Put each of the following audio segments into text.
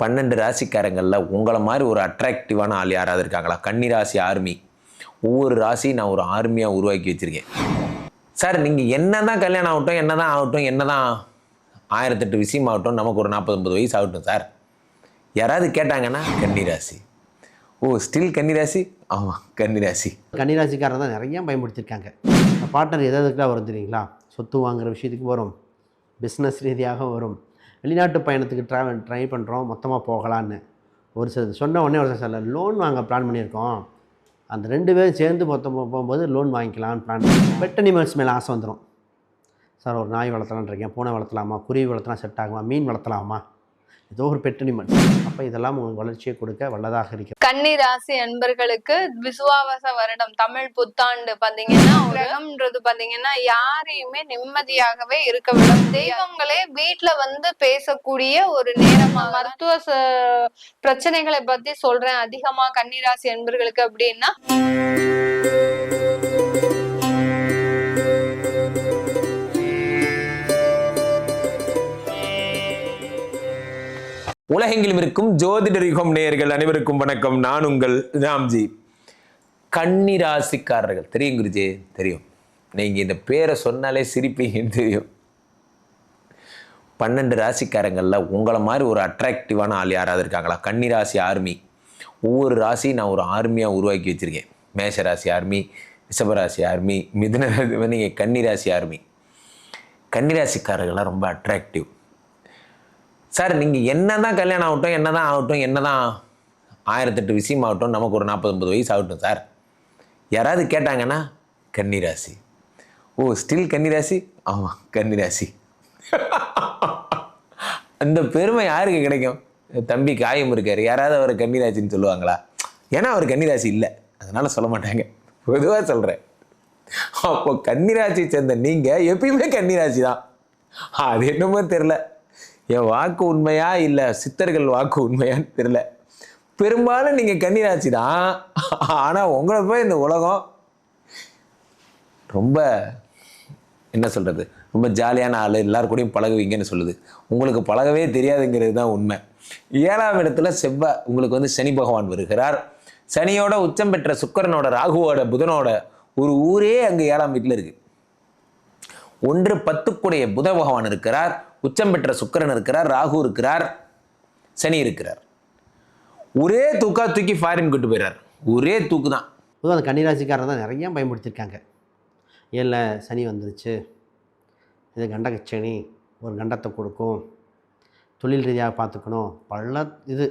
பன்னெண்டு ராசிக்காரங்களில் உங்களை மாதிரி ஒரு அட்ராக்டிவான ஆள் யாராவது இருக்காங்களா? கன்னி ராசி ஆர்மி. ஒவ்வொரு ராசி நான் ஒரு ஆர்மியாக உருவாக்கி வச்சுருக்கேன். சார் நீங்கள் என்ன தான் கல்யாணம் ஆகட்டும் என்ன தான் ஆகட்டும் என்ன தான் ஆயிரத்தெட்டு விஷயம் ஆகட்டும் நமக்கு ஒரு நாற்பது வயசு ஆகட்டும் சார். யாராவது கேட்டாங்கன்னா கன்னிராசி ஓ ஸ்டில் கன்னிராசி ஆமாம் கன்னிராசி கன்னிராசிக்காரர் தான் நிறையா பயன்படுத்தியிருக்காங்க பார்ட்னர் எது எதுக்குலாம் வரும் தெரியுங்களா? சொத்து வாங்குகிற விஷயத்துக்கு வரும். பிஸ்னஸ் ரீதியாக வரும். வெளிநாட்டு பயணத்துக்கு ட்ராவல் ட்ரை பண்ணுறோம் மொத்தமாக போகலான்னு. ஒரு சில சொன்ன உடனே ஒரு சில லோன் வாங்க பிளான் பண்ணியிருக்கோம். அந்த ரெண்டு பேரும் சேர்ந்து மொத்தம் போகும்போது லோன் வாங்கிக்கலாம்னு பிளான் பெட் அனிமல்ஸ் மேலே ஆசை வந்துடும் சார் ஒரு நாய் வளர்த்தலான்னு இருக்கேன் பூனை வளர்த்தலாமா? குருவி வளர்த்தலாம் செட் ஆகுமா? மீன் வளர்த்தலாமா? ஏதோ ஒரு பெட் அனிமல் அப்போ இதெல்லாம் உங்களுக்கு வளர்ச்சியை கொடுக்க வல்லதாக இருக்கிறது கன்னி ராசி அன்பர்களுக்கு விசுவாவச வருடம் தமிழ் புத்தாண்டு பாத்தீங்கன்னா கிரகம்ன்றது பாத்தீங்கன்னா யாரையுமே நிம்மதியாகவே இருக்க விடும் தெய்வங்களே வீட்ல வந்து பேசக்கூடிய ஒரு நேரமா மருத்துவ ச- பிரச்சனைகளை பத்தி சொல்றேன். அதிகமா கன்னி ராசி அன்பர்களுக்கு அப்படின்னா உலகெங்கிலும் இருக்கும் ஜோதிடர் யுகம் நேயர்கள் அனைவருக்கும் வணக்கம். நான் உங்கள் ராம்ஜி. கன்னிராசிக்காரர்கள். தெரியும் குருஜி? தெரியும். நீங்கள் இந்த பேரை சொன்னாலே சிரிப்பீங்கன்னு தெரியும். பன்னெண்டு ராசிக்காரங்களில் உங்களை மாதிரி ஒரு அட்ராக்டிவான ஆள் யாராவது இருக்காங்களா? கன்னிராசி ஆர்மி. ஒவ்வொரு ராசி நான் ஒரு ஆர்மியாக உருவாக்கி வச்சுருக்கேன். மேஷராசி ஆர்மி ரிஷபராசி ஆர்மி மிதுன நீங்கள் கன்னிராசி ஆர்மி. கன்னிராசிக்காரர்கள்லாம் ரொம்ப அட்ராக்டிவ் சார் நீங்கள் என்ன தான் கல்யாணம் ஆகட்டும் என்ன தான் ஆகட்டும் என்ன தான் ஆயிரத்தெட்டு விஷயம் ஆகட்டும் நமக்கு ஒரு நாற்பது வயசு ஆகட்டும் சார். யாராவது கேட்டாங்கன்னா கன்னிராசி. ஓ ஸ்டில் கன்னிராசி? ஆமாம் கன்னிராசி. அந்த பெருமை யாருக்கு கிடைக்கும்? தம்பி காயம் இருக்கார். யாராவது அவர் கன்னிராசின்னு சொல்லுவாங்களா? ஏன்னா அவர் கன்னிராசி இல்லை. அதனால் சொல்ல மாட்டாங்க. பொதுவாக சொல்கிறேன் அப்போ கன்னிராசி சேர்ந்த நீங்கள் எப்பயுமே கன்னிராசி தான் அது என்னமோ தெரில என் வாக்கு உண்மையா இல்லை சித்தர்கள் வாக்கு உண்மையான்னு தெரில பெரும்பாலும் நீங்கள் கன்னிராசி தான். ஆனால் உங்களை போய் இந்த உலகம் ரொம்ப என்ன சொல்கிறது ரொம்ப ஜாலியான ஆள் எல்லார் கூடயும் பழகுவீங்கன்னு சொல்லுது. உங்களுக்கு பழகவே தெரியாதுங்கிறது தான் உண்மை. ஏழாம் இடத்துல செவ்வாய் உங்களுக்கு வந்து சனி பகவான் வருகிறார். சனியோட உச்சம் பெற்ற சுக்கரனோட ராகுவோட புதனோட ஒரு ஊரே அங்கே ஏழாம் வீட்டில் இருக்குது ஒன்று பத்துக்குடைய புத பகவான் இருக்கிறார். உச்சம் பெற்ற சுக்கிரன் இருக்கிறார் ராகு இருக்கிறார் சனி இருக்கிறார். ஒரே தூக்கா தூக்கி ஃபாரின் கூட்டு போயிடுறார் ஒரே தூக்கு தான். பொதுவாக அந்த கன்னிராசிக்காரர் தான் நிறைய பயன்படுத்தியிருக்காங்க. ஏழில் சனி வந்துருச்சு. இது கண்டகச்சனி ஒரு கண்டத்தை கொடுக்கும். தொழில் ரீதியாக பார்த்துக்கணும். பல இது.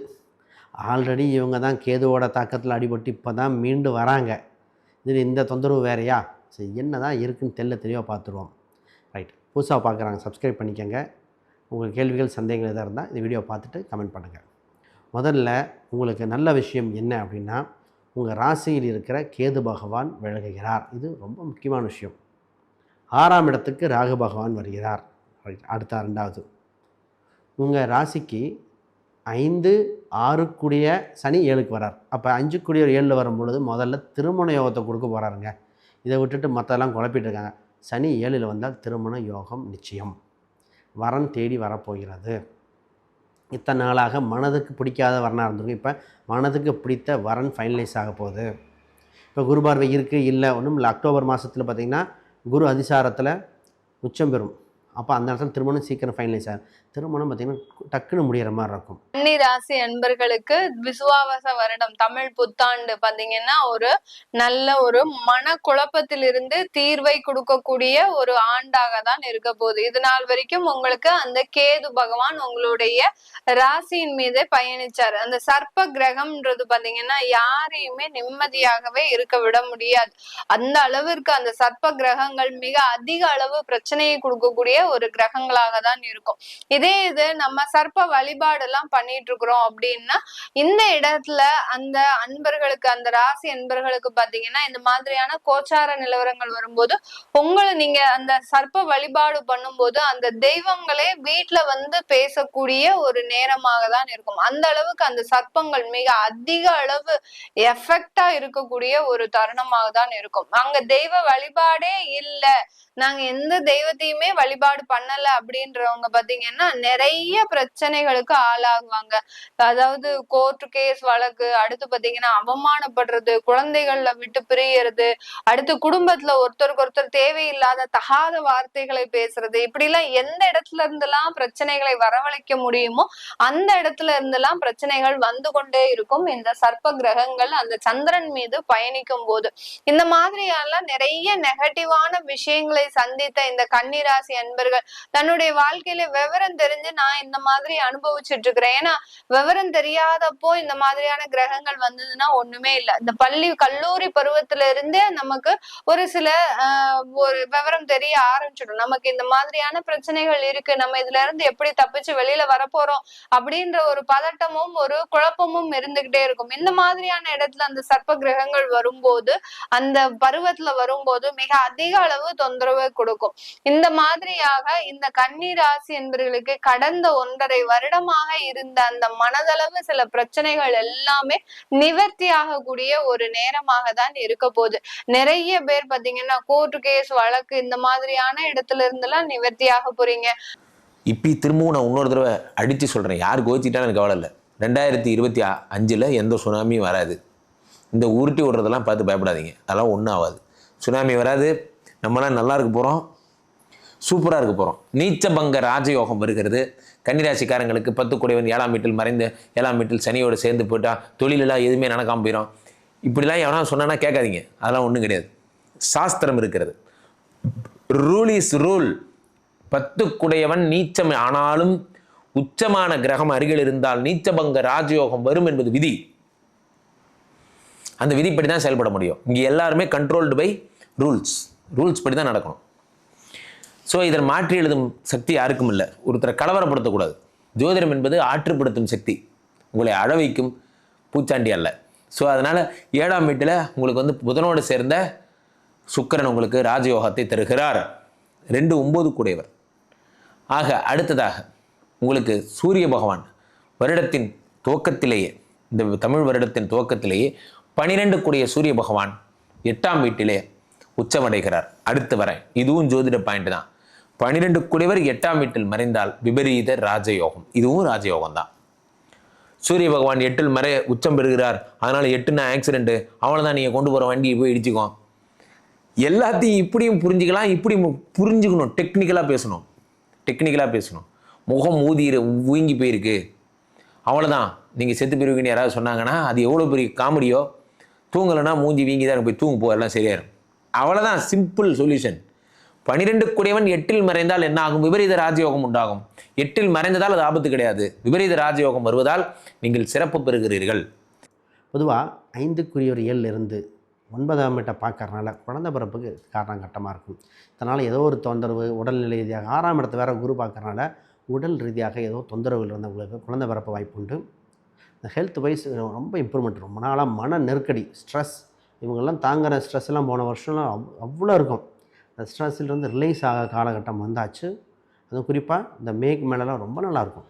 ஆல்ரெடி இவங்க தான் கேதுவோட தாக்கத்தில் அடிபட்டு இப்போ தான் மீண்டு வராங்க. இதில் இந்த தொந்தரவு வேறையா? சரி என்ன தான் இருக்குன்னு தெல்ல தெளிவாக பார்த்துருவோம். ரைட் புதுசாக பார்க்குறாங்க. சப்ஸ்கிரைப் பண்ணிக்கோங்க. உங்கள் கேள்விகள் சந்தேகங்கள் எதாக இருந்தால் இந்த வீடியோ பார்த்துட்டு கமெண்ட் பண்ணுங்கள் முதல்ல உங்களுக்கு நல்ல விஷயம் என்ன அப்படின்னா உங்கள் ராசியில் இருக்கிற கேது பகவான் விலகுகிறார் இது ரொம்ப முக்கியமான விஷயம். ஆறாம் இடத்துக்கு ராகு பகவான் வருகிறார். அடுத்த ரெண்டாவது உங்கள் ராசிக்கு ஐந்து ஆறுக்குடிய சனி ஏழுக்கு வரார். அப்போ அஞ்சுக்குடிய ஏழில் வரும் பொழுது முதல்ல திருமண யோகத்தை கொடுக்க போகிறாருங்க இதை விட்டுட்டு மற்றெல்லாம் குழப்பிட்டு இருக்காங்க. சனி ஏழில் வந்தால் திருமண யோகம் நிச்சயம். வரன் தேடி வரப்போகிறது. இத்தனை நாளாக மனதுக்கு பிடிக்காத வரனாக இருந்திருக்கும். இப்போ மனதுக்கு பிடித்த வரன் ஃபைனலைஸ் ஆக போகுது. இப்போ குரு பார்வை இருக்குது இல்லை ஒன்றும் இல்லை. அக்டோபர் மாதத்தில் பார்த்திங்கன்னா குரு அதிசாரத்தில் உச்சம் பெறும். அப்போ அந்த இடத்துல திருமணம் சீக்கிரம் ஃபைனலைஸ் ஆகும். திருமணம் பார்த்தீங்கன்னா டக்குன்னு முடிகிற மாதிரி இருக்கும். கன்னி ராசி அன்பர்களுக்கு விசுவாவாச வருடம் தமிழ் புத்தாண்டு பாத்தீங்கன்னா ஒரு நல்ல ஒரு மன குழப்பத்திலிருந்து தீர்வை கொடுக்கக்கூடிய ஒரு ஆண்டாக தான் இருக்க போகுது. இது நாள் வரைக்கும் உங்களுக்கு அந்த கேது பகவான் உங்களுடைய ராசியின் மீது பயணிச்சார். அந்த சர்ப்ப கிரகம்ன்றது பாத்தீங்கன்னா யாரையுமே நிம்மதியாகவே இருக்க விட முடியாது. அந்த அளவிற்கு அந்த சர்ப்ப கிரகங்கள் மிக அதிக அளவு பிரச்சனையை கொடுக்கக்கூடிய ஒரு கிரகங்களாக தான் இருக்கும். இது இது நம்ம சர்ப்ப வழிபாடு எல்லாம் பண்ணிட்டு இருக்கிறோம் அப்படின்னா இந்த இடத்துல அந்த அன்பர்களுக்கு அந்த ராசி அன்பர்களுக்கு பாத்தீங்கன்னா இந்த மாதிரியான கோச்சார நிலவரங்கள் வரும்போது உங்களை நீங்க அந்த சர்ப்ப வழிபாடு பண்ணும்போது அந்த தெய்வங்களே வீட்டுல வந்து பேசக்கூடிய ஒரு நேரமாக தான் இருக்கும். அந்த அளவுக்கு அந்த சர்ப்பங்கள் மிக அதிக அளவு எஃபெக்டா இருக்கக்கூடிய ஒரு தருணமாக தான் இருக்கும். அங்க தெய்வ வழிபாடே இல்ல. நாங்க எந்த தெய்வத்தையுமே வழிபாடு பண்ணல அப்படின்றவங்க பாத்தீங்கன்னா நிறைய பிரச்சனைகளுக்கு ஆளாகுவாங்க. அதாவது கோர்ட் கேஸ் வழக்கு அடுத்து பாத்தீங்கன்னா அவமானப்படுறது குழந்தைகள்ல விட்டு பிரியறது அடுத்து குடும்பத்துல ஒருத்தருக்கு ஒருத்தர் தேவையில்லாத தகாத வார்த்தைகளை பேசுறது இப்படி எல்லாம் எந்த இடத்துல இருந்தெல்லாம் பிரச்சனைகளை வரவழைக்க முடியுமோ அந்த இடத்துல இருந்தெல்லாம் பிரச்சனைகள் வந்து கொண்டே இருக்கும். இந்த சர்ப்ப கிரகங்கள் அந்த சந்திரன் மீது பயணிக்கும் போது இந்த மாதிரியெல்லாம் நிறைய நெகட்டிவான விஷயங்களை சந்தித்த இந்த கன்னிராசி அன்பர்கள் தன்னுடைய வாழ்க்கையில விவரம் தெரிஞ்சு நான் இந்த மாதிரி அனுபவிச்சுட்டு இருக்கிறேன் ஏன்னா விவரம் தெரியாதப்போ இந்த மாதிரியான கிரகங்கள் வந்ததுன்னா ஒண்ணுமே இல்லை. இந்த பள்ளி கல்லூரி பருவத்துல இருந்தே நமக்கு ஒரு சில ஆஹ், ஒரு விவரம் தெரிய ஆரம்பிச்சிடும். நமக்கு இந்த மாதிரியான பிரச்சனைகள் இருக்கு. நம்ம இதுல இருந்து எப்படி தப்பிச்சு வெளியில வரப்போறோம் அப்படின்ற ஒரு பதட்டமும் ஒரு குழப்பமும் இருந்துகிட்டே இருக்கும். இந்த மாதிரியான இடத்துல அந்த சர்ப்ப கிரகங்கள் வரும்போது அந்த பருவத்துல வரும்போது மிக அதிக அளவு தொந்தரவு கொடுக்கும். இந்த மாதிரியாக இந்த கன்னி ராசி இருக்கு. கடந்த ஒன்றரை வருடமாக இருந்த அந்த மனதளவு சில பிரச்சனைகள் எல்லாமே நிவர்த்தி ஆகக்கூடிய ஒரு நேரமாக தான் இருக்க போகுது. நிறைய பேர் பாத்தீங்கன்னா கோர்ட் கேஸ் வழக்கு இந்த மாதிரியான இடத்துல இருந்தெல்லாம் நிவர்த்தி ஆக போறீங்க. இப்படி திரும்பவும் நான் இன்னொரு தடவை அடித்து சொல்கிறேன் யார் கோச்சிட்டாலும் எனக்கு கவலை இல்லை. ரெண்டாயிரத்தி இருபத்தி அஞ்சில் எந்த சுனாமியும் வராது. இந்த உருட்டி விடுறதெல்லாம் பார்த்து பயப்படாதீங்க. அதெல்லாம் ஒன்றும் ஆகாது. சுனாமி வராது. நம்மளாம் நல்லா இருக்க போகிறோம் சூப்பராக இருக்க போகிறோம் நீச்சபங்க ராஜயோகம் வருகிறது. கன்னிராசிக்காரங்களுக்கு பத்து குடைவன் ஏழாம் வீட்டில் மறைந்து ஏழாம் வீட்டில் சனியோடு சேர்ந்து போயிட்டால் தொழிலெல்லாம் எதுவுமே நடக்காமல் போயிடும் இப்படிலாம் எவனா சொன்னானா கேட்காதீங்க. அதெல்லாம் ஒன்றும் கிடையாது. சாஸ்திரம் இருக்கிறது. ரூல் இஸ் ரூல் பத்து குடையவன் நீச்சம் ஆனாலும் உச்சமான கிரகம் அருகில் இருந்தால் நீச்சபங்க ராஜயோகம் வரும் என்பது விதி. அந்த விதிப்படி தான் செயல்பட முடியும். இங்கே எல்லாருமே கண்ட்ரோல்டு பை ரூல்ஸ் ரூல்ஸ் படி தான் நடக்கணும். ஸோ இதன் மாற்றி எழுதும் சக்தி யாருக்கும் இல்லை. ஒருத்தரை கலவரப்படுத்தக்கூடாது. ஜோதிடம் என்பது ஆற்றுப்படுத்தும் சக்தி. உங்களை அழவைக்கும் பூச்சாண்டி அல்ல. ஸோ அதனால் ஏழாம் வீட்டில் உங்களுக்கு வந்து புதனோடு சேர்ந்த சுக்கிரன் உங்களுக்கு ராஜயோகத்தை தருகிறார். ரெண்டு ஒம்பது கூடையவர். ஆக அடுத்ததாக உங்களுக்கு சூரிய பகவான் வருடத்தின் துவக்கத்திலேயே இந்த தமிழ் வருடத்தின் துவக்கத்திலேயே பனிரெண்டு கூடிய சூரிய பகவான் எட்டாம் வீட்டிலே உச்சமடைகிறார். அடுத்து வரேன் இதுவும் ஜோதிட பாயிண்ட் தான். பனிரெண்டு கூடியவர் எட்டாம் வீட்டில் மறைந்தால் விபரீத ராஜயோகம். இதுவும் ராஜயோகம் தான் சூரிய பகவான் எட்டில் மறை உச்சம் பெறுகிறார். அதனால் எட்டுனா ஆக்சிடென்ட்டு அவ்வளோதான் தான் நீங்கள் கொண்டு போகிற வண்டியை போய் இடிச்சுக்கோ. எல்லாத்தையும் இப்படியும் புரிஞ்சுக்கலாம் இப்படி மு- புரிஞ்சுக்கணும் டெக்னிக்கலாக பேசணும். டெக்னிக்கலாக பேசணும். முகம் ஊதி ஊங்கி போயிருக்கு. அவ்வளோதான் நீங்கள் செத்து பிரிவுக்குன்னு யாராவது சொன்னாங்கன்னா அது எவ்வளோ பெரிய காமெடியோ? தூங்கலைன்னா மூஞ்சி வீங்கி தான் போய் தூங்கு போ எல்லாம் சரியாயிரும். அவ்வளோதான் சிம்பிள் சொல்யூஷன் பனிரெண்டு குடையவன் எட்டில் மறைந்தால் என்ன ஆகும்? விபரீத ராஜயோகம் உண்டாகும். எட்டில் மறைந்ததால் அது ஆபத்து கிடையாது. விபரீத ராஜயோகம் வருவதால் நீங்கள் சிறப்பு பெறுகிறீர்கள். பொதுவாக ஐந்துக்குரியவர் ஏழில் இருந்து ஒன்பதாம் வீட்டை பார்க்கறனால குழந்தை பிறப்புக்கு காரணம் கட்டமாக இருக்கும். இதனால் ஏதோ ஒரு தொந்தரவு உடல்நிலை ரீதியாக ஆறாம் இடத்தை வேறு குரு பார்க்கறனால உடல் ரீதியாக ஏதோ தொந்தரவுகள் இருந்தவங்களுக்கு குழந்தை பிறப்பு வாய்ப்பு உண்டு. இந்த ஹெல்த் வைஸ் ரொம்ப இம்ப்ரூவ்மெண்ட் ரொம்ப நாளாக மன நெருக்கடி ஸ்ட்ரெஸ் இவங்கெல்லாம் தாங்குகிற ஸ்ட்ரெஸ்லாம் போன வருஷம்லாம் அவ்வளோ இருக்கும். அந்த ஸ்ட்ரெஸ்ஸிலிருந்து ரிலீஸ் ஆக காலகட்டம் வந்தாச்சு. அதுவும் குறிப்பாக இந்த மேக் மேலெலாம் ரொம்ப நல்லாயிருக்கும்.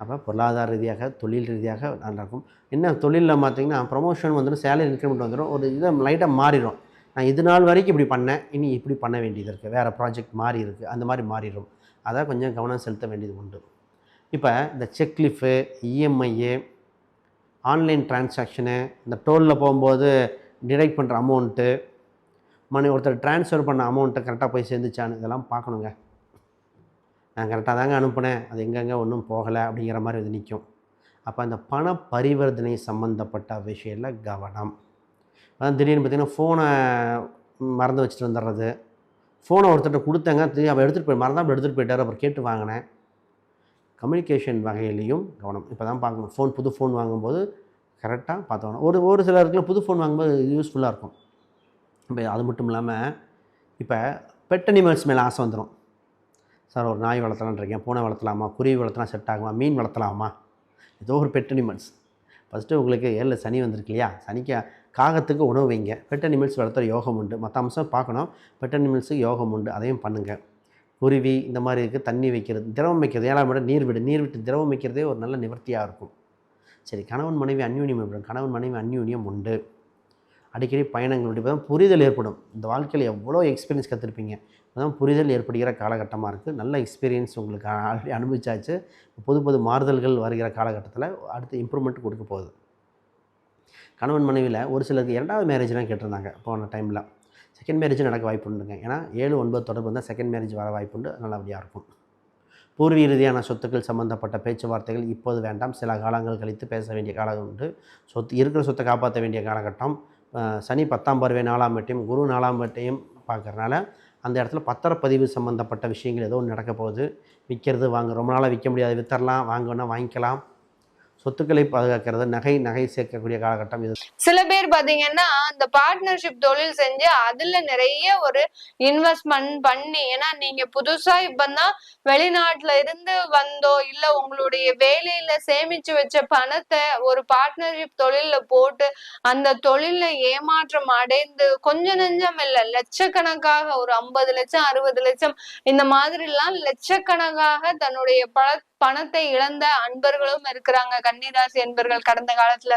அப்போ பொருளாதார ரீதியாக தொழில் ரீதியாக நல்லாயிருக்கும். என்ன தொழிலில் பார்த்தீங்கன்னா ப்ரொமோஷன் வந்துடும் சேலரி இன்க்ரிமெண்ட் வந்துடும். ஒரு இதை லைட்டாக மாறிடும். நான் இது நாள் வரைக்கும் இப்படி பண்ணேன் இனி இப்படி பண்ண வேண்டியது இருக்குது வேறு ப்ராஜெக்ட் மாறி இருக்குது அந்த மாதிரி மாறிடும். அதான் கொஞ்சம் கவனம் செலுத்த வேண்டியது உண்டு. இப்போ இந்த செக்லிஃபு இஎம்ஐஏ ஆன்லைன் டிரான்சாக்ஷனு இந்த டோலில் போகும்போது டிடெக்ட் பண்ணுற அமௌண்ட்டு மணி ஒருத்தர் ட்ரான்ஸ்ஃபர் பண்ண அமௌண்ட்டை கரெக்டாக போய் சேர்ந்துச்சான்னு இதெல்லாம் பார்க்கணுங்க. நான் கரெக்டாக தாங்க அனுப்புனேன். அது எங்கெங்கே ஒன்றும் போகலை அப்படிங்கிற மாதிரி இது நிற்கும் அப்போ அந்த பண பரிவர்த்தனை சம்மந்தப்பட்ட விஷயத்தில் கவனம். அதான் திடீர்னு பார்த்தீங்கன்னா ஃபோனை மறந்து வச்சுட்டு வந்துடுறது ஃபோனை ஒருத்தர்கிட்ட கொடுத்தாங்க. திடீர்னு அவள் எடுத்துகிட்டு போய் மறந்தாப்புல எடுத்துகிட்டு போயிட்டார். அப்புறம் கேட்டு வாங்கினேன். கம்யூனிகேஷன் வகையிலையும் கவனம். இப்போ தான் பார்க்கணும். ஃபோன் புது ஃபோன் வாங்கும்போது கரெக்டாக பார்த்துக்கணும் ஒரு ஒரு சிலருக்குலாம் புது ஃபோன் வாங்கும்போது யூஸ்ஃபுல்லாக இருக்கும். இப்போ அது மட்டும் இல்லாமல் இப்போ பெட் அனிமல்ஸ் மேலே ஆசை வந்துடும் சார் ஒரு நாய் வளர்த்தலான்றிருக்கேன் பூனை வளர்த்தலாமா குருவி வளர்த்தலாம் செட் ஆகுமா மீன் வளர்த்தலாமா? ஏதோ ஒரு பெட் அனிமல்ஸ் ஃபஸ்ட்டு உங்களுக்கு ஏழில் சனி வந்திருக்கு இல்லையா? சனிக்கு காகத்துக்கு உணவு வைங்க. பெட் அனிமல்ஸ் வளர்த்துற யோகம் உண்டு. மற்ற அம்சம் பார்க்கணும். பெட் அனிமல்ஸுக்கு யோகம் உண்டு. அதையும் பண்ணுங்கள் குருவி இந்த மாதிரி இருக்குது தண்ணி வைக்கிறது திரவம் வைக்கிறது. ஏழாம் இடம் நீர் விடு. நீர் விட்டு திரவம் வைக்கிறதே ஒரு நல்ல நிவர்த்தியாக இருக்கும். சரி கணவன் மனைவி அந்யூன்யம் கணவன் மனைவி அந்யூன்யம் உண்டு. அடிக்கடி பயணங்கள் இப்போ தான் புரிதல் ஏற்படும். இந்த வாழ்க்கையில் எவ்வளோ எக்ஸ்பீரியன்ஸ் கற்றுருப்பீங்க அதான் புரிதல் ஏற்படுகிற காலகட்டமாக இருக்குது நல்ல எக்ஸ்பீரியன்ஸ் உங்களுக்கு ஆல்ரெடி அனுபவிச்சாச்சு. புது புது மாறுதல்கள் வருகிற காலகட்டத்தில் அடுத்து இம்ப்ரூவ்மெண்ட் கொடுக்க போகுது. கணவன் மனைவியில் ஒரு சிலருக்கு இரண்டாவது மேரேஜ்லாம் கேட்டிருந்தாங்க போன டைமில் செகண்ட் மேரேஜ் நடக்க வாய்ப்பு உண்டுங்க. ஏன்னா ஏழு ஒன்பது தொடர்பு வந்தால் செகண்ட் மேரேஜ் வர வாய்ப்பு உண்டு. நல்லபடியாக இருக்கும். பூர்வீக ரீதியான சொத்துக்கள் சம்மந்தப்பட்ட பேச்சுவார்த்தைகள் இப்போது வேண்டாம். சில காலங்கள் கழித்து பேச வேண்டிய காலம் உண்டு. சொத்து இருக்கிற சொத்தை காப்பாற்ற வேண்டிய காலகட்டம். சனி பத்தாம் பார்வை நாலாம் வீட்டையும் குரு நாலாம் வீட்டையும் பார்க்குறனால அந்த இடத்துல பத்திரப்பதிவு சம்மந்தப்பட்ட விஷயங்கள் ஏதோ ஒன்று நடக்க போகுது. விற்கிறது வாங்க ரொம்ப நாளாக விற்க முடியாது. வித்தரலாம் வாங்கணும்னா வாங்கிக்கலாம். சொத்துக்களை பாதுகாக்கிறது நகை நகை சேர்க்கக்கூடிய காலகட்டம் இது. சில பேர் பாத்தீங்கன்னா இந்த பார்ட்னர்ஷிப் தொழில் செஞ்சு அதுல நிறைய ஒரு இன்வெஸ்ட்மெண்ட் பண்ணி ஏன்னா நீங்க புதுசா இப்பதான் வெளிநாட்டுல இருந்து வந்தோ இல்ல உங்களுடைய வேலையில சேமிச்சு வச்ச பணத்தை ஒரு பார்ட்னர்ஷிப் தொழில போட்டு அந்த தொழில ஏமாற்றம் அடைந்து கொஞ்ச நெஞ்சம் இல்ல லட்சக்கணக்காக ஒரு ஐம்பது லட்சம் அறுபது லட்சம் இந்த மாதிரி எல்லாம் லட்சக்கணக்காக தன்னுடைய பழ பணத்தை இழந்த அன்பர்களும் இருக்கிறாங்க. கன்னிராசி அன்பர்கள் கடந்த காலத்துல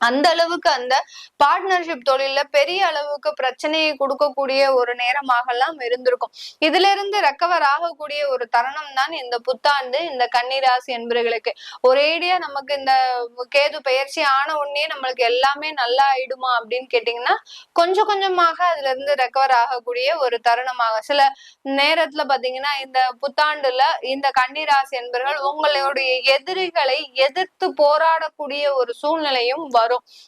அந்த அளவுக்கு அந்த பார்ட்னர்ஷிப் தொழில பெரிய அளவுக்கு பிரச்சனையை கொடுக்கக்கூடிய ஒரு நேரமாகலாம் இருந்திருக்கும். இதுல இருந்து ரெக்கவர் ஆகக்கூடிய ஒரு தருணம் தான் இந்த புத்தாண்டு இந்த கன்னிராசி என்பர்களுக்கு. ஒரேடியா நமக்கு இந்த கேது பயிற்சி ஆன உடனே நம்மளுக்கு எல்லாமே நல்லா ஆயிடுமா அப்படின்னு கேட்டீங்கன்னா கொஞ்சம் கொஞ்சமாக அதுல இருந்து ரெக்கவர் ஆகக்கூடிய ஒரு தருணமாக. சில நேரத்துல பாத்தீங்கன்னா இந்த புத்தாண்டுல இந்த கன்னிராசி என்பர்கள் உங்களுடைய எதிரிகளை எதிர்த்து போராடக்கூடிய ஒரு சூழ்நிலையும் வரும்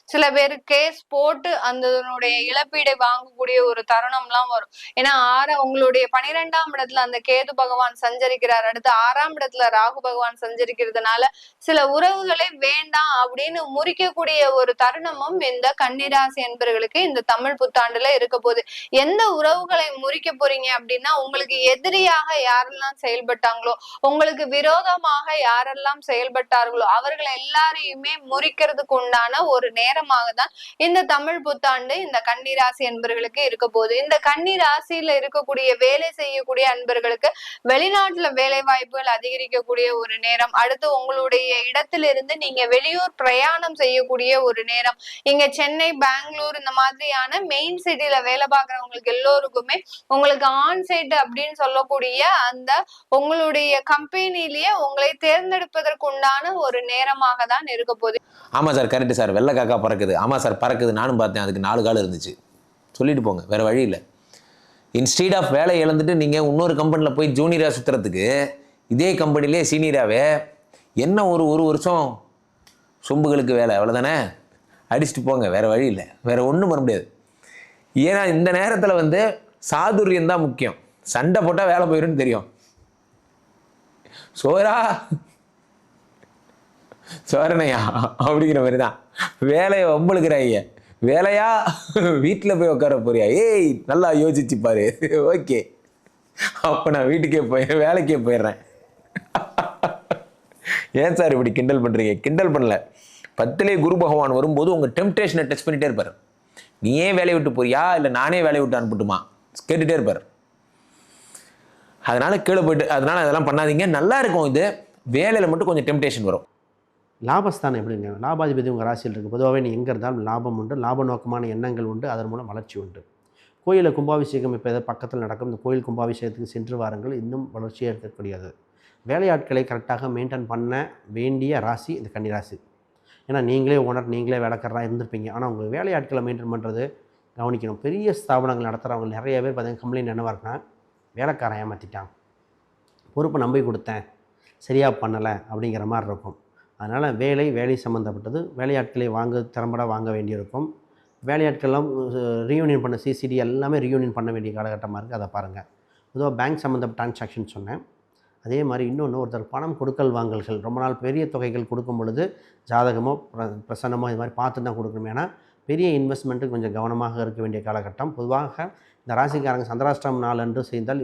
சில பேர் கேஸ் போட்டு அதனுடைய இழப்பீடை வாங்கக்கூடிய ஒரு தருணம்லாம் வரும். ஏன்னா ஆற உங்களுடைய பனிரெண்டாம் இடத்துல அந்த கேது பகவான் சஞ்சரிக்கிறார். அடுத்து ஆறாம் இடத்துல ராகு பகவான் சஞ்சரிக்கிறதுனால சில உறவுகளை வேண்டாம் அப்படின்னு முறிக்கக்கூடிய ஒரு தருணமும் இந்த கன்னிராசி என்பர்களுக்கு இந்த தமிழ் புத்தாண்டுல இருக்க போகுது. எந்த உறவுகளை முறிக்க போறீங்க அப்படின்னா உங்களுக்கு எதிரியாக யாரெல்லாம் செயல்பட்டாங்களோ உங்களுக்கு விரோதமாக யாரெல்லாம் செயல்பட்டார்களோ அவர்கள் எல்லாரையுமே முறிக்கிறதுக்கு உண்டான ஒரு நேரமாக தான் இந்த தமிழ் புத்தாண்டு இந்த கன்னிராசி அன்பர்களுக்கு இருக்க போகுது. இந்த கன்னி ராசியில இருக்கக்கூடிய வேலை செய்யக்கூடிய அன்பர்களுக்கு வெளிநாட்டுல வேலை வாய்ப்புகள் அதிகரிக்கக்கூடிய ஒரு நேரம். அடுத்து உங்களுடைய இடத்திலிருந்து நீங்க வெளியூர் பிரயாணம் செய்யக்கூடிய ஒரு நேரம். இங்க சென்னை பெங்களூர் இந்த மாதிரியான மெயின் சிட்டில வேலை பார்க்கறவங்களுக்கு எல்லோருக்குமே உங்களுக்கு ஆன் சைட் அப்படின்னு சொல்லக்கூடிய அந்த உங்களுடைய கம்பெனிலேயே உங்களை தேர்ந்தெடுப்பதற்கு உண்டான ஒரு நேரமாக தான் இருக்க போகுது. ஆமா சார் கரெக்ட் சார். வெள்ளை காக்கா பறக்குது. ஆமாம் சார் பறக்குது. நானும் பார்த்தேன். அதுக்கு நாலு கால் இருந்துச்சு. சொல்லிட்டு போங்க. வேறு வழி இல்லை. இன்ஸ்டீட் ஆஃப் வேலை இழந்துட்டு நீங்கள் இன்னொரு கம்பெனியில் போய் ஜூனியராக சுற்றுறதுக்கு இதே கம்பெனிலே சீனியராகவே என்ன ஒரு ஒரு வருஷம் சொம்புகளுக்கு வேலை? அவ்வளோதானே அடிச்சுட்டு போங்க. வேறு வழி இல்லை. வேறு ஒன்றும் பண்ண முடியாது. ஏன்னா இந்த நேரத்தில் வந்து சாதுரியம் தான் முக்கியம். சண்டை போட்டால் வேலை போயிடும்னு தெரியும். சோரா! சோரணையா அப்படிங்கிற மாதிரி தான் வேலையை வம்பளுக்குறாங்க வேலையா? வீட்டில் போய் உட்கார போறியா? ஏய் நல்லா யோசிச்சு பாரு. ஓகே. அப்போ நான் வீட்டுக்கே போய் வேலைக்கே போயிடுறேன். ஏன் சார் இப்படி கிண்டல் பண்ணுறீங்க கிண்டல் பண்ணல. பத்திலே குரு பகவான் வரும்போது உங்கள் டெம்டேஷனை டெஸ்ட் பண்ணிகிட்டே இருப்பார். நீ ஏன் வேலையை விட்டு போறியா? இல்லை நானே வேலையை விட்டு அனுப்பட்டுமா? கேட்டுகிட்டே இருப்பார். அதனால் கீழே போயிட்டு அதனால் அதெல்லாம் பண்ணாதீங்க. நல்லா இருக்கும் இது. வேலையில் மட்டும் கொஞ்சம் டெம்டேஷன் வரும். லாபஸ்தானம் எப்படிங்க? லாபாதிபதி உங்கள் ராசியில் இருக்குது பொதுவாகவே நீ எங்கே இருந்தாலும் லாபம் உண்டு. லாப நோக்கமான எண்ணங்கள் உண்டு. அதன் மூலம் வளர்ச்சி உண்டு. கோயிலில் கும்பாபிஷேகம் இப்போ எதாவது பக்கத்தில் நடக்கும். இந்த கோயில் கும்பாபிஷேகத்துக்கு சென்று வாருங்கள். இன்னும் வளர்ச்சியாக இருக்கக்கூடியது. வேலையாட்களை கரெக்டாக மெயின்டைன் பண்ண வேண்டிய ராசி இந்த கன்னிராசி ஏன்னா நீங்களே ஓனர் நீங்களே வேலைக்காரராக இருந்திருப்பீங்க. ஆனால் உங்கள் வேலையாட்களை மெயின்டைன் பண்ணுறது கவனிக்கணும். பெரிய ஸ்தாபனங்கள் நடத்துகிறவங்க நிறைய பேர் பார்த்தீங்கன்னா கம்ப்ளைண்ட் என்னவா இருக்குன்னா வேலைக்காரன் ஏமாற்றிட்டான் பொறுப்பை நம்பி கொடுத்தேன். சரியாக பண்ணலை அப்படிங்கிற மாதிரி இருக்கும். அதனால் வேலை வேலை சம்மந்தப்பட்டது வேலையாட்களை வாங்க திறம்பட வாங்க வேண்டியிருக்கும். வேலையாட்கள்லாம் ரீயூனியன் பண்ண சிசிடி எல்லாமே ரீயூனியன் பண்ண வேண்டிய காலகட்டமாக இருக்குது. அதை பாருங்கள் பொதுவாக பேங்க் சம்மந்தப்பட்ட டிரான்சாக்ஷன் சொன்னேன். அதே மாதிரி இன்னொன்று ஒருத்தர் பணம் கொடுக்கல் வாங்கல்கள் ரொம்ப நாள் பெரிய தொகைகள் கொடுக்கும் பொழுது ஜாதகமோ பிர பிரசன்னமோ இது மாதிரி பார்த்து தான் கொடுக்கணும் ஏன்னா பெரிய இன்வெஸ்ட்மெண்ட்டுக்கு கொஞ்சம் கவனமாக இருக்க வேண்டிய காலகட்டம். பொதுவாக இந்த ராசிக்காரங்க சந்திராஷ்டிரம் நாள் என்று செய்தால்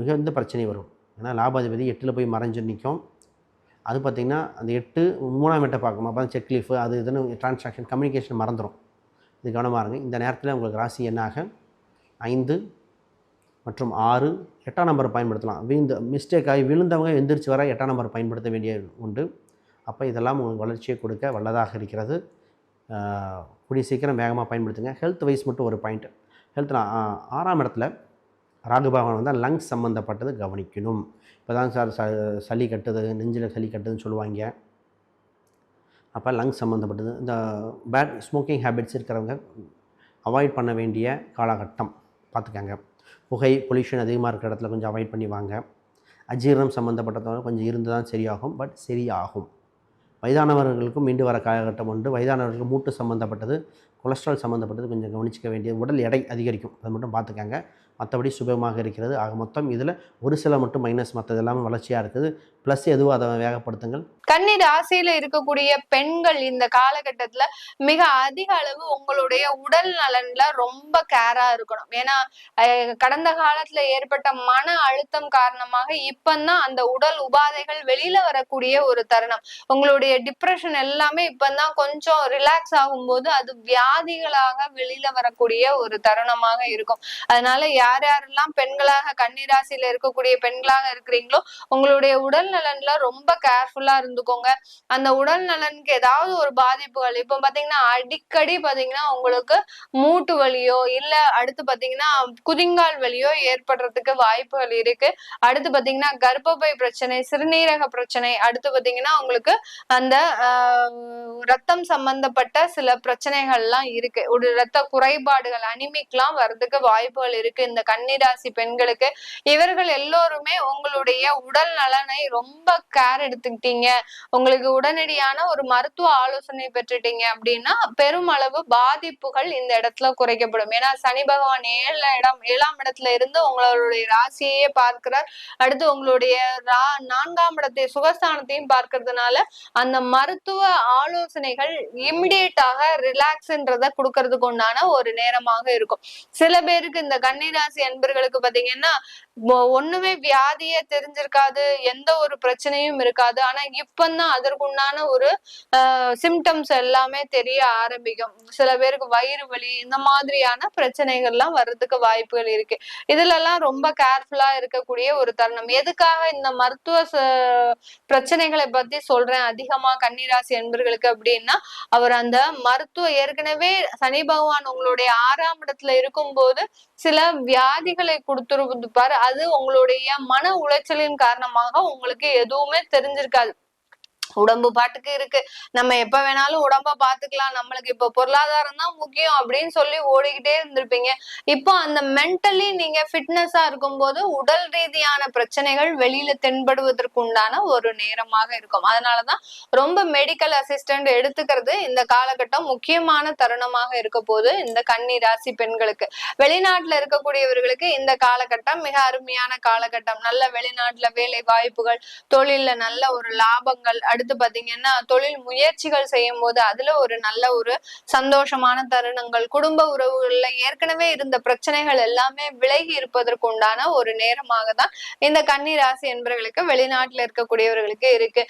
மிகுந்த பிரச்சனை வரும். ஏன்னா லாபாதிபதி எட்டில் போய் மறைஞ்சு நிற்கும். அது பார்த்திங்கன்னா அந்த எட்டு மூணாம் எட்டை பார்க்கணும் அப்போ செக் செக்லீஃபு அது இதுன்னு டிரான்சாக்ஷன் கம்யூனிகேஷன் மறந்துடும் இது கவனமாக இருங்க. இந்த நேரத்தில் உங்களுக்கு ராசி என்னாக ஐந்து மற்றும் ஆறு எட்டாம் நம்பர் பயன்படுத்தலாம். விழுந்த மிஸ்டேக் ஆகி விழுந்தவங்க எந்திரிச்சு வர எட்டாம் நம்பர் பயன்படுத்த வேண்டிய உண்டு. அப்போ இதெல்லாம் உங்களுக்கு வளர்ச்சியை கொடுக்க வல்லதாக இருக்கிறது. கூடிய சீக்கிரம் வேகமாக பயன்படுத்துங்க. ஹெல்த் வைஸ் மட்டும் ஒரு பாயிண்ட் ஹெல்த் ஆறாம் இடத்துல ராகு பகவான் வந்தால் லங்ஸ் சம்மந்தப்பட்டது கவனிக்கணும். இப்போ தான் சார் ச சளி கட்டுது நெஞ்சில் சளி கட்டுதுன்னு சொல்லுவாங்க. அப்போ லங்ஸ் சம்மந்தப்பட்டது இந்த பேட் ஸ்மோக்கிங் ஹேபிட்ஸ் இருக்கிறவங்க அவாய்ட் பண்ண வேண்டிய காலகட்டம் பார்த்துக்கங்க புகை பொல்யூஷன் அதிகமாக இருக்கிற இடத்துல கொஞ்சம் அவாய்ட் பண்ணி வாங்க. அஜீரணம் சம்மந்தப்பட்டதோட கொஞ்சம் இருந்து தான் சரியாகும் பட் சரியாகும். வயதானவர்களுக்கும் மீண்டு வர காலகட்டம் உண்டு. வயதானவர்களுக்கு மூட்டு சம்மந்தப்பட்டது கொலஸ்ட்ரால் சம்மந்தப்பட்டது கொஞ்சம் கவனிச்சிக்க வேண்டியது. உடல் எடை அதிகரிக்கும். அது மட்டும் பார்த்துக்கங்க மற்றபடி சுபமாக இருக்கிறது. ஆக மொத்தம் இதில் ஒரு சில மட்டும் மைனஸ் மற்றது எல்லாமே வளர்ச்சியாக இருக்குது. ப்ளஸ் எதுவோ அதை வேகப்படுத்துங்கள். கன்னி ராசியில இருக்கக்கூடிய பெண்கள் இந்த காலகட்டத்துல மிக அதிக அளவு உங்களுடைய உடல் நலன்ல ரொம்ப கேரா இருக்கணும். ஏன்னா கடந்த காலத்துல ஏற்பட்ட மன அழுத்தம் காரணமாக இப்பந்தான் அந்த உடல் உபாதைகள் வெளியில வரக்கூடிய ஒரு தருணம். உங்களுடைய டிப்ரெஷன் எல்லாமே இப்பந்தான் கொஞ்சம் ரிலாக்ஸ் ஆகும்போது அது வியாதிகளாக வெளியில வரக்கூடிய ஒரு தருணமாக இருக்கும். அதனால யார் யாரெல்லாம் பெண்களாக கன்னிராசியில இருக்கக்கூடிய பெண்களாக இருக்கிறீங்களோ உங்களுடைய உடல் நலன்ல ரொம்ப கேர்ஃபுல்லா இருந்துக்கோங்க. அந்த உடல் நலனுக்கு ஏதாவது ஒரு பாதிப்புகள் இப்போ பாத்தீங்கன்னா அடிக்கடி பாத்தீங்கன்னா உங்களுக்கு மூட்டு வலியோ இல்ல அடுத்து பாத்தீங்கன்னா குதிங்கால் வலியோ ஏற்படுறதுக்கு வாய்ப்புகள் இருக்கு. அடுத்து பாத்தீங்கன்னா கர்ப்பப்பை பிரச்சனை சிறுநீரக பிரச்சனை அடுத்து பாத்தீங்கன்னா உங்களுக்கு அந்த ரத்தம் சம்பந்தப்பட்ட சில பிரச்சனைகள்லாம் இருக்கு. ஒரு ரத்த குறைபாடுகள் அனிமிக்லாம் வர்றதுக்கு வாய்ப்புகள் இருக்கு. இந்த கன்னிராசி பெண்களுக்கு இவர்கள் எல்லோருமே உங்களுடைய உடல் நலனை ரொம்ப கேர் எடுத்துக்கிட்டீங்க. உங்களுக்கு உடனடியான ஒரு மருத்துவ ஆலோசனை பெற்றுட்டீங்க அப்படின்னா பெருமளவு பாதிப்புகள் இந்த இடத்துல குறைக்கப்படும். ஏன்னா சனி பகவான் ஏழு இடம் ஏழாம் இடத்துல இருந்து உங்களுடைய ராசியையே பார்க்கிறார். அடுத்து உங்களுடைய ரா- நான்காம் இடத்தை சுகஸ்தானத்தையும் பார்க்கறதுனால அந்த மருத்துவ ஆலோசனைகள் இமிடியேட்டாக ரிலாக்ஸ்ன்றத கொடுக்கறதுக்கு உண்டான ஒரு நேரமாக இருக்கும். சில பேருக்கு இந்த கன்னிராசி அன்பர்களுக்கு பாத்தீங்கன்னா ஒண்ணுமே வியாதியே தெரிஞ்சிருக்காது. எந்த ஒரு பிரச்சனையும் இருக்காது. ஆனா இப்பந்தான் அதற்குண்டான ஒரு சிம்டம்ஸ் எல்லாமே தெரிய ஆரம்பிக்கும். சில பேருக்கு வயிறு வலி இந்த மாதிரியான பிரச்சனைகள்லாம் வர்றதுக்கு வாய்ப்புகள் இருக்கு. இதுல எல்லாம் ரொம்ப கேர்ஃபுல்லா இருக்கக்கூடிய ஒரு தருணம். எதுக்காக இந்த மருத்துவ ச- பிரச்சனைகளை பத்தி சொல்றேன்? அதிகமா கன்னிராசி என்பர்களுக்கு அப்படின்னா அவர் அந்த மருத்துவ ஏற்கனவே சனி பகவான் உங்களுடைய ஆறாம் இடத்துல இருக்கும்போது சில வியாதிகளை கொடுத்துருப்பாரு. அது உங்களுடைய மன உளைச்சலின் காரணமாக உங்களுக்கு எதுவுமே தெரிஞ்சிருக்காது. உடம்பு பாட்டுக்கு இருக்கு. நம்ம எப்ப வேணாலும் உடம்ப பாத்துக்கலாம். நம்மளுக்கு இப்ப பொருளாதாரம் தான் முக்கியம் அப்படின்னு சொல்லி ஓடிக்கிட்டே இருந்திருப்பீங்க. இப்போ அந்த மென்டலி நீங்க ஃபிட்னஸா இருக்கும்போது உடல் ரீதியான பிரச்சனைகள் வெளியில தென்படுவதற்கு உண்டான ஒரு நேரமாக இருக்கும். அதனாலதான் ரொம்ப மெடிக்கல் அசிஸ்டன்ட் எடுத்துக்கிறது இந்த காலகட்டம் முக்கியமான தருணமாக இருக்க போது இந்த கன்னி ராசி பெண்களுக்கு. வெளிநாட்டுல இருக்கக்கூடியவர்களுக்கு இந்த காலகட்டம் மிக அருமையான காலகட்டம். நல்ல வெளிநாட்டுல வேலை வாய்ப்புகள் தொழில்ல நல்ல ஒரு லாபங்கள் அடுத்து பாத்தீங்கன்னா தொழில் முயற்சிகள் செய்யும் போது அதுல ஒரு நல்ல ஒரு சந்தோஷமான தருணங்கள் குடும்ப உறவுகள்ல ஏற்கனவே இருந்த பிரச்சனைகள் எல்லாமே விலகி இருப்பதற்கு உண்டான ஒரு நேரமாக தான் இந்த கன்னி ராசி என்பவர்களுக்கு வெளிநாட்டுல இருக்கக்கூடியவர்களுக்கு இருக்கு.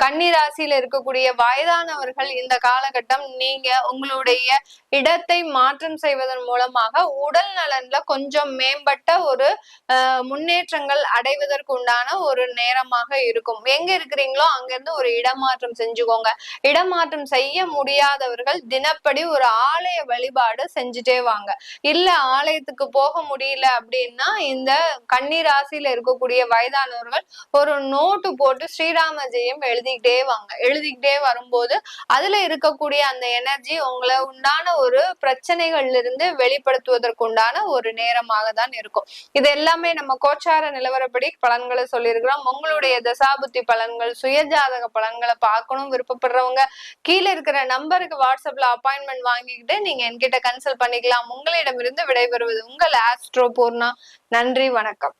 கன்னி ராசியில இருக்கக்கூடிய வயதானவர்கள் இந்த காலகட்டம் நீங்க உங்களுடைய இடத்தை மாற்றம் செய்வதன் மூலமாக உடல் நலன்ல கொஞ்சம் மேம்பட்ட ஒரு ஆஹ், முன்னேற்றங்கள் அடைவதற்கு உண்டான ஒரு நேரமாக இருக்கும். எங்க இருக்கிறீங்களோ அங்கிருந்து ஒரு இடமாற்றம் செஞ்சுக்கோங்க. இடமாற்றம் செய்ய முடியாதவர்கள் தினப்படி ஒரு ஆலய வழிபாடு செஞ்சுட்டே வாங்க. இல்ல ஆலயத்துக்கு போக முடியல அப்படின்னா இந்த கன்னி ராசியில இருக்கக்கூடிய வயதானவர்கள் ஒரு நோட்டு போட்டு ஸ்ரீராம ஜெயம் எழுதிக்கிட்டே வாங்க. எழுதிக்கிட்டே வரும்போது அதுல இருக்கக்கூடிய அந்த எனர்ஜி உங்களை உண்டான ஒரு பிரச்சனைகள்ல இருந்து வெளிப்படுத்துவதற்கு உண்டான ஒரு நேரமாக தான் இருக்கும். இது எல்லாமே நம்ம கோச்சார நிலவரப்படி பலன்களை சொல்லியிருக்கிறோம். உங்களுடைய தசாபுத்தி பலன்கள் சுயஜாதக பலன்களை பார்க்கணும் விருப்பப்படுறவங்க கீழே இருக்கிற நம்பருக்கு வாட்ஸ்அப்ல அப்பாயின்மெண்ட் வாங்கிக்கிட்டு நீங்க என்கிட்ட கன்சல்ட் பண்ணிக்கலாம். உங்களிடமிருந்து விடைபெறுவது உங்கள் ஆஸ்ட்ரோ பூர்ணா நன்றி வணக்கம்.